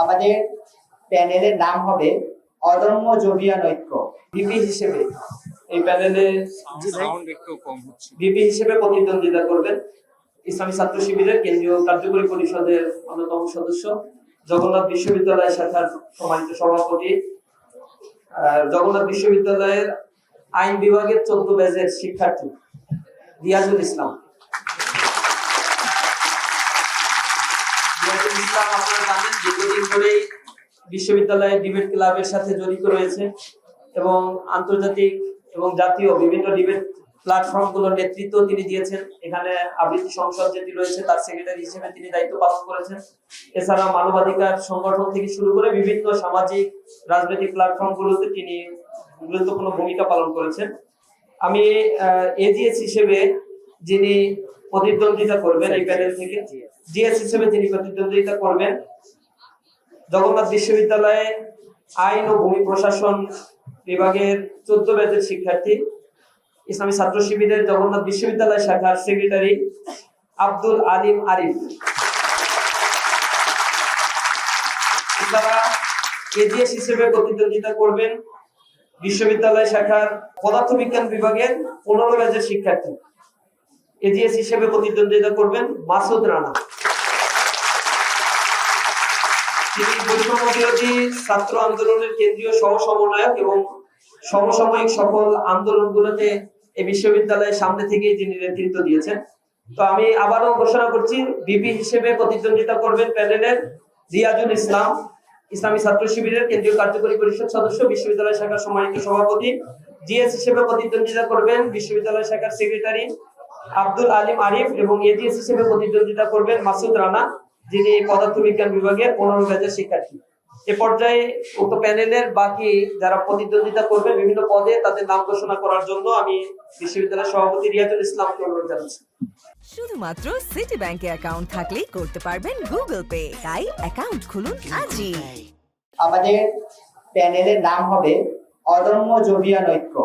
আমাদের প্যানেলের নাম হবে অদম্য জবিয়ান ঐক্য ভিপি হিসেবে। এই প্যানেলে সাউন্ড একটু কম হচ্ছে। ভিপি হিসেবে প্রতিদ্বন্দ্বিতা করবেন। ইসলামী ছাত্র শিবিরের কেন্দ্রীয় কার্যকরী পরিষদের অন্যতম সদস্য জগন্নাথ বিশ্ববিদ্যালয় শাখার সম্মানিত সভাপতি জগন্নাথ বিশ্ববিদ্যালয়ের আইন বিভাগের চোদ্দ ব্যাচের শিক্ষার্থী রিয়াজুল ইসলাম রিয়াজুল বিশ্ববিদ্যালয়ের ডিবেট ক্লাবের সাথে জড়িত রয়েছে এবং আন্তর্জাতিক এবং জাতীয় বিভিন্ন ডিবেট প্ল্যাটফর্মগুলোর নেতৃত্ব তিনি দিয়েছেন। এখানে আবৃত্তি সংসদ যেটি রয়েছে, তার সেক্রেটারি হিসেবে তিনি দায়িত্ব পালন করেছেন। এছাড়া মানবাধিকার সংগঠন থেকে শুরু করে বিভিন্ন সামাজিক, রাজনৈতিক প্ল্যাটফর্ম গুলোতে তিনি গুরুত্বপূর্ণ ভূমিকা পালন করেছেন। আমি এজিএস হিসেবে যিনি প্রতিদ্বন্দ্বিতা করবেন এই প্যানেল থেকে জিএস হিসেবে তিনি প্রতিদ্বন্দ্বিতা করবেন, জগন্নাথ বিশ্ববিদ্যালয়ে আইন ও ভূমি প্রশাসন বিভাগের চোদ্দ ব্যাচের শিক্ষার্থী, ইসলামী ছাত্র শিবিরের জগন্নাথ বিশ্ববিদ্যালয় শাখার সেক্রেটারি আব্দুল আলিম আরিফ। এছাড়া এজিএস হিসেবে প্রতিদ্বন্দ্বিতা করবেন বিশ্ববিদ্যালয় শাখার পদার্থবিজ্ঞান বিভাগের পনেরো ব্যাচের শিক্ষার্থী। এজিএস হিসেবে প্রতিদ্বন্দ্বিতা করবেন মাসুদ রানা। তিনি ছাত্র আন্দোলনের কেন্দ্রীয় সহ সমন্বয়ক এবং সমসাময়িক সকল আন্দোলনগুলোতে এই বিশ্ববিদ্যালয়ের সামনে নেতৃত্ব দিয়েছেন। তো আমি আবারও ঘোষণা করছি, বিপি হিসেবে প্রতিদ্বন্দ্বিতা করবেন প্যানেলের রিয়াজুল ইসলাম, ইসলামী ছাত্র শিবিরের কেন্দ্রীয় কার্যকরী পরিষদ সদস্য, বিশ্ববিদ্যালয় শাখার সম্মানিত সভাপতি, জিএস হিসেবে প্রতিদ্বন্দ্বিতা করবেন বিশ্ববিদ্যালয় শাখার সেক্রেটারি আব্দুল আলিম আরিফ এবং এজিএস হিসেবে প্রতিদ্বন্দ্বিতা করবেন মাসুদ রানা। যিনি পদার্থবিজ্ঞান বিভাগের পনেরো ব্যাচের শিক্ষার্থী। এ পর্যায়ে উক্ত প্যানেলের বাকি যারা প্রতিদ্বন্দ্বিতা করবে বিভিন্ন পদে তাদের নাম ঘোষণা করার জন্য আমি বিশ্ববিদ্যালয়ের সভাপতি রিয়াজুল ইসলামকে অনুরোধ জানাচ্ছি। শুধুমাত্র সিটি ব্যাংকে অ্যাকাউন্ট থাকলেই করতে পারবেন গুগল পে তাই অ্যাকাউন্ট খুলুন আজই। আমাদের প্যানেলের নাম হবে অদম্য জবিয়ান ঐক্য।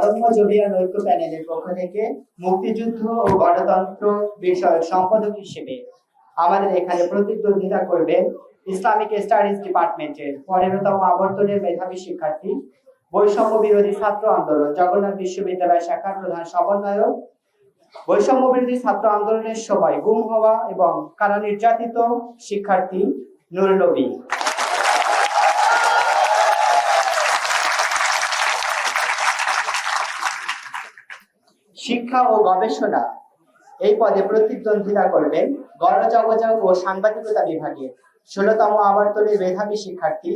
অদম্য জবিয়ান ঐক্য প্যানেলের পক্ষ থেকে মুক্তিযুদ্ধ ও গণতন্ত্র বিষয়ক সম্পাদক হিসেবে আমাদের এখানে প্রতিদ্বন্দ্বিতা করবেন ইসলামিক স্টাডিজ ডিপার্টমেন্টের পনেরোতম আবর্তনের মেধাবী শিক্ষার্থী, বৈষম্য বিরোধী ছাত্র আন্দোলন, জগন্নাথ বিশ্ববিদ্যালয় শাখার প্রধান সমন্বয়ক। বৈষম্য বিরোধী ছাত্র আন্দোলনের সময় গুম হওয়া এবং কারা নির্যাতিত শিক্ষার্থী নুরুল শিক্ষা ও গবেষণা। এই পদে প্রতিদ্বন্দ্বিতা করবেন গণযোগাযোগ ও সাংবাদিকতা বিভাগের ষোলতম আবর্তনের মেধাবী শিক্ষার্থী,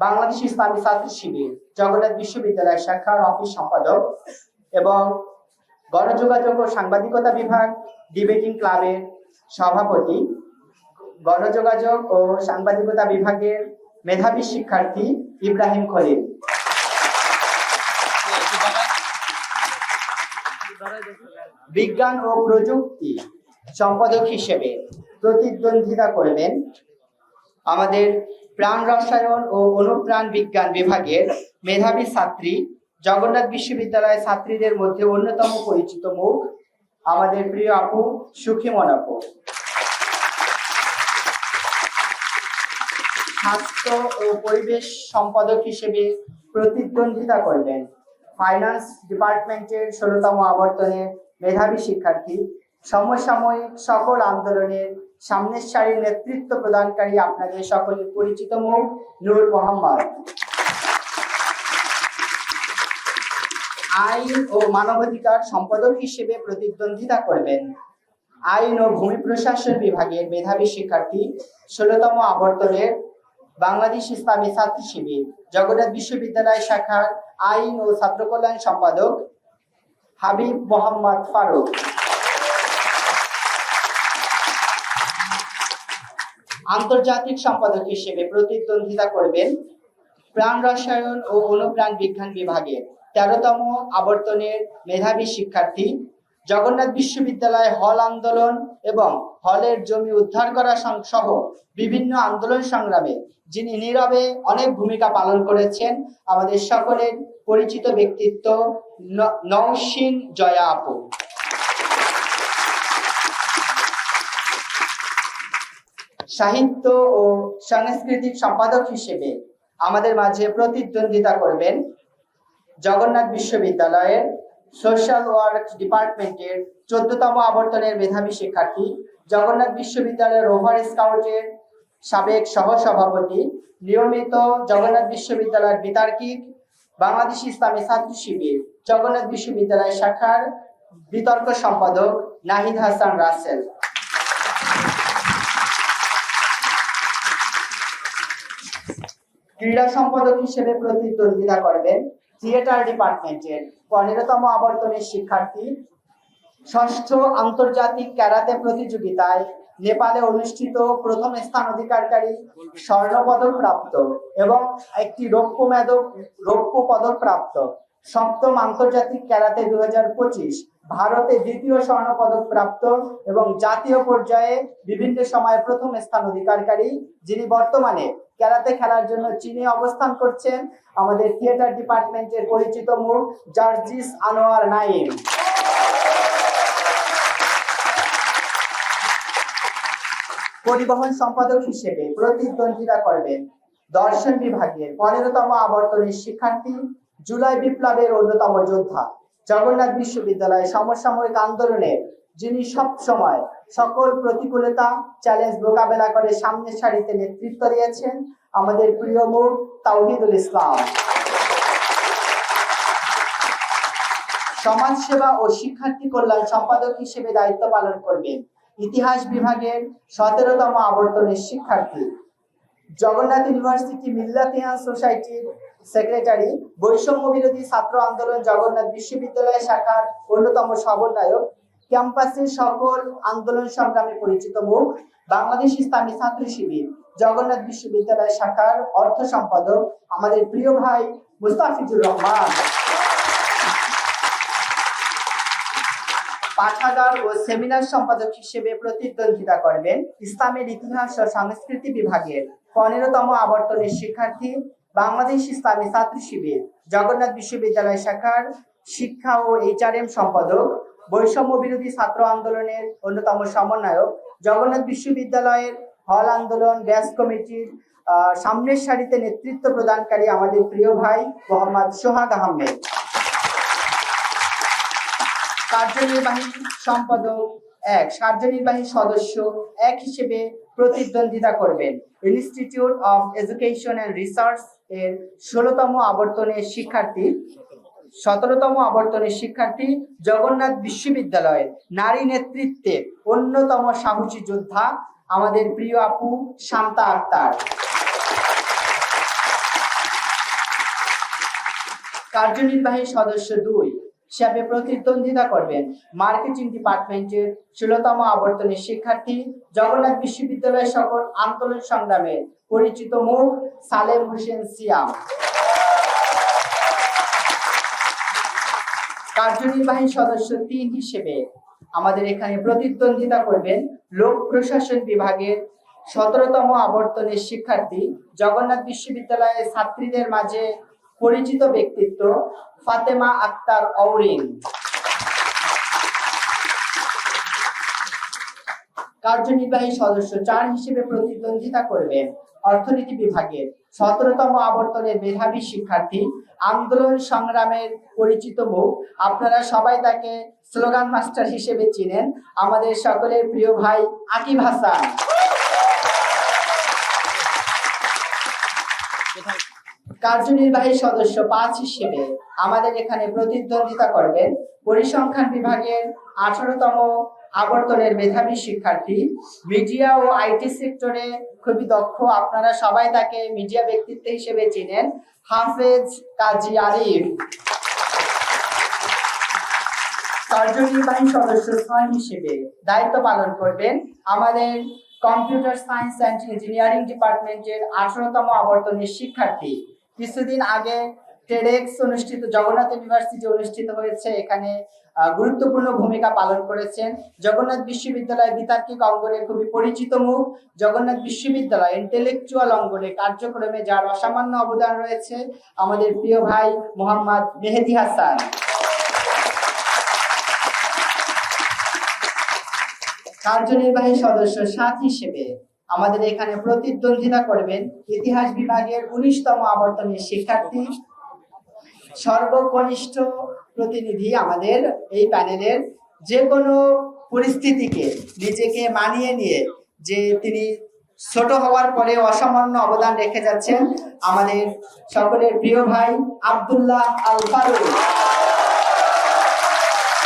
বাংলাদেশ ইসলামী ছাত্র শিবির, জগন্নাথ বিশ্ববিদ্যালয় শাখার অফিস সম্পাদক এবং গণযোগাযোগ ও সাংবাদিকতা বিভাগ ডিবেটিং ক্লাবের সভাপতি, গণযোগাযোগ ও সাংবাদিকতা বিভাগের মেধাবী শিক্ষার্থী ইব্রাহিম খলিল। বিজ্ঞান ও প্রযুক্তি সম্পাদক হিসেবে প্রতিদ্বন্দ্বিতা করবেন আমাদের প্রাণ রসায়ন ও অনুপ্রাণ বিজ্ঞান বিভাগের মেধাবী ছাত্রী, জগন্নাথ বিশ্ববিদ্যালয়ের ছাত্রীদের মধ্যে অন্যতম পরিচিত মুখ আমাদের প্রিয় আপু সুখী আপু। স্বাস্থ্য ও পরিবেশ সম্পাদক হিসেবে প্রতিদ্বন্দ্বিতা করবেন ফাইন্যান্স ডিপার্টমেন্টের ষোলতম আবর্তনের মেধাবী শিক্ষার্থী, সমসাময়িক সকল আন্দোলনের সামনের সারির নেতৃত্ব প্রদানকারী আপনাদের সকলের পরিচিত মুখ নূর মোহাম্মদ। আইন ও মানবাধিকার সম্পাদক হিসেবে প্রতিদ্বন্দ্বিতা করবেন। আইন ও ভূমি প্রশাসন বিভাগের মেধাবী শিক্ষার্থী, ষোলতম আবর্তনের বাংলাদেশ ইসলামী ছাত্র শিবির, জগন্নাথ বিশ্ববিদ্যালয় শাখার আইন ও ছাত্র কল্যাণ সম্পাদক হাবিব মোহাম্মদ ফারুক। আন্তর্জাতিক সম্পাদক হিসেবে প্রতিদ্বন্দ্বিতা করবেন প্রাণ রসায়ন ও অনুপ্রাণ বিজ্ঞান বিভাগের তেরোতম আবর্তনের মেধাবী শিক্ষার্থী জগন্নাথ বিশ্ববিদ্যালয়ে হল আন্দোলন এবং হলের জমি উদ্ধার করা সহ বিভিন্ন আন্দোলন সংগ্রামে, যিনি নীরবে অনেক ভূমিকা পালন করেছেন। আমাদের সকলের পরিচিত ব্যক্তিত্ব নৌসিন জয়া আপু। সাহিত্য ও সাংস্কৃতিক সম্পাদক হিসেবে আমাদের মাঝে প্রতিদ্বন্দ্বিতা করবেন জগন্নাথ বিশ্ববিদ্যালয়ের সোশ্যাল ওয়ার্ক ডিপার্টমেন্টের চোদ্দতম আবর্তনের মেধাবী শিক্ষার্থী, জগন্নাথ বিশ্ববিদ্যালয়ের ওভার স্কাউটের সাবেক সহসভাপতি, নিয়মিত জগন্নাথ বিশ্ববিদ্যালয়ের বিতার্কিক বাংলাদেশ ইসলামী ছাত্র শিবির, জগন্নাথ বিশ্ববিদ্যালয় শাখার বিতর্ক সম্পাদক নাহিদ হাসান রাসেল। ক্রীড়া সম্পাদক হিসেবে প্রতিদ্বন্দ্বিতা করবেন থিয়েটার ডিপার্টমেন্টের পনেরোতম আবর্তনের শিক্ষার্থী। ষষ্ঠ আন্তর্জাতিক ক্যারাতে প্রতিযোগিতায় নেপালে অনুষ্ঠিত প্রথম স্থান অধিকারকারী স্বর্ণপদক প্রাপ্ত এবং একটি রৌপ্য মেদক রৌপ্য পদক প্রাপ্ত। সপ্তম আন্তর্জাতিক ক্যারাতে দু ভারতে দ্বিতীয় স্বর্ণ পদক প্রাপ্ত এবং জাতীয় পর্যায়ে বিভিন্ন সময়ে প্রথম স্থান অধিকারকারী, যিনি বর্তমানে ক্যারাতে খেলার জন্য চীনে অবস্থান করছেন, আমাদের থিয়েটার ডিপার্টমেন্টের পরিচিত মুখ জার্জিস আনোয়ার নাইম পরিবহন সম্পাদক হিসেবে প্রতিদ্বন্দ্বিতা করবেন দর্শন বিভাগের পনেরোতম আবর্তনের শিক্ষার্থী জুলাই বিপ্লবের অন্যতম যোদ্ধা। জগন্নাথ বিশ্ববিদ্যালয় সমসাময়িক আন্দোলনে, যিনি সব সময় সকল প্রতিকূলতা, চ্যালেঞ্জ মোকাবেলা করে সামনের সারিতে নেতৃত্ব দিয়েছেন, আমাদের প্রিয় মুখ তাওহিদুল ইসলাম। সমাজসেবা ও শিক্ষার্থী কল্যাণ সম্পাদক হিসেবে দায়িত্ব পালন করবেন। ইতিহাস বিভাগের সতেরোতম আবর্তনের শিক্ষার্থী। জগন্নাথ ইউনিভার্সিটি মিল্লাতিয়ান সোসাইটির সেক্রেটারি বৈষম্য বিরোধী ছাত্র আন্দোলন জগন্নাথ বিশ্ববিদ্যালয় শাখার অন্যতম সমন্বয়ক ক্যাম্পাসের সকল আন্দোলন সংগ্রামে পরিচিত মুখ বাংলাদেশ ইসলামী ছাত্র শিবির, জগন্নাথ বিশ্ববিদ্যালয় শাখার অর্থ সম্পাদক আমাদের প্রিয় ভাই মুস্তাফিজুর রহমান। পাঠাগার ও সেমিনার সম্পাদক হিসেবে প্রতিদ্বন্দ্বিতা করবেন ইসলামের ইতিহাস ও সংস্কৃতি বিভাগের পনেরোতম আবর্তনের শিক্ষার্থী বাংলাদেশ ইসলামী ছাত্র শিবির, জগন্নাথ বিশ্ববিদ্যালয় শাখার শিক্ষা ও এইচআরএম সম্পাদক, বৈষম্য বিরোধী ছাত্র আন্দোলনের অন্যতম সমন্বয়ক, জগন্নাথ বিশ্ববিদ্যালয়ের হল আন্দোলন ব্যাস কমিটির সামনের সারিতে নেতৃত্ব প্রদানকারী আমাদের প্রিয় ভাই মোহাম্মদ সোহাগ আহমেদ। কার্যনির্বাহী সম্পাদক এক, কার্যনির্বাহী সদস্য এক হিসেবে প্রতিদ্বন্দ্বিতা করবেন। Institute of education and research এর ষোলতম আবর্তনের শিক্ষার্থী, সতেরোতম আবর্তনের শিক্ষার্থী জগন্নাথ বিশ্ববিদ্যালয়ের নারী নেতৃত্বে অন্যতম সাহসী যোদ্ধা আমাদের প্রিয় আপু শান্তা আক্তার। কার্যনির্বাহী সদস্য দুই। হিসাবে প্রতিদ্বন্দ্বিতা করবেন। মার্কেটিং ডিপার্টমেন্টের ষোলতম আবর্তনের শিক্ষার্থী, জগন্নাথ বিশ্ববিদ্যালয় সকল আন্দোলন সংগ্রামের পরিচিত মুখ সালেম হোসেন সিয়াম। কার্যনির্বাহী সদস্য তিন হিসেবে আমাদের এখানে প্রতিদ্বন্দ্বিতা করবেন লোক প্রশাসন বিভাগের সতেরোতম আবর্তনের শিক্ষার্থী, জগন্নাথ বিশ্ববিদ্যালয়ের ছাত্রীদের মাঝে পরিচিত ব্যক্তিত্ব ফাতেমা আক্তার অওরিন কার্যনির্বাহী সদস্য চার হিসেবে প্রতিদ্বন্দ্বিতা করবেন অর্থনীতি বিভাগের সতেরোতম আবর্তনের মেধাবী শিক্ষার্থী। আন্দোলন সংগ্রামের পরিচিত মুখ। আপনারা সবাই তাকে স্লোগান মাস্টার হিসেবে চিনেন। আমাদের সকলের প্রিয় ভাই আকিব হাসান। কার্যনির্বাহী সদস্য পাঁচ হিসেবে আমাদের এখানে প্রতিদ্বন্দ্বিতা করবেন। পরিসংখ্যান বিভাগের আঠারোতম আবর্তনের মেধাবী শিক্ষার্থী। মিডিয়া ও আইটি সেক্টরে খুবই দক্ষ। আপনারা সবাই তাকে মিডিয়া ব্যক্তিত্ব হিসেবে চিনেন। হাফেজ কাজী আরিফ। কার্যনির্বাহী সদস্য ছয় হিসেবে দায়িত্ব পালন করবেন আমাদের কম্পিউটার সায়েন্স অ্যান্ড ইঞ্জিনিয়ারিং ডিপার্টমেন্টের আঠারোতম আবর্তনের শিক্ষার্থী। কিছুদিন আগে টেডেক্স অনুষ্ঠিত, জগন্নাথ ইউনিভার্সিটি অনুষ্ঠিত হয়েছে। এখানে গুরুত্বপূর্ণ ভূমিকা পালন করেছেন। জগন্নাথ বিশ্ববিদ্যালয় বিতার্কিক অঙ্গনে খুবই পরিচিত মুখ। জগন্নাথ বিশ্ববিদ্যালয় ইন্টেলেকচুয়াল অঙ্গনে কার্যক্রমে যার অসামান্য অবদান রয়েছে আমাদের প্রিয় ভাই মোহাম্মদ মেহেদি হাসান। কার্যনির্বাহী সদস্য সাত হিসেবে। আমাদের এখানে প্রতিদ্বন্দ্বিতা করবেন ইতিহাস বিভাগের উনিশতম আবর্তনের শিক্ষার্থী। সর্বকনিষ্ঠ প্রতিনিধি আমাদের এই প্যানেলের যে কোনো পরিস্থিতিকে নিজেকে মানিয়ে নিয়ে যে তিনি ছোট হওয়ার পরে অসামান্য অবদান রেখে যাচ্ছেন আমাদের সকলের প্রিয় ভাই আবদুল্লাহ আল ফারুক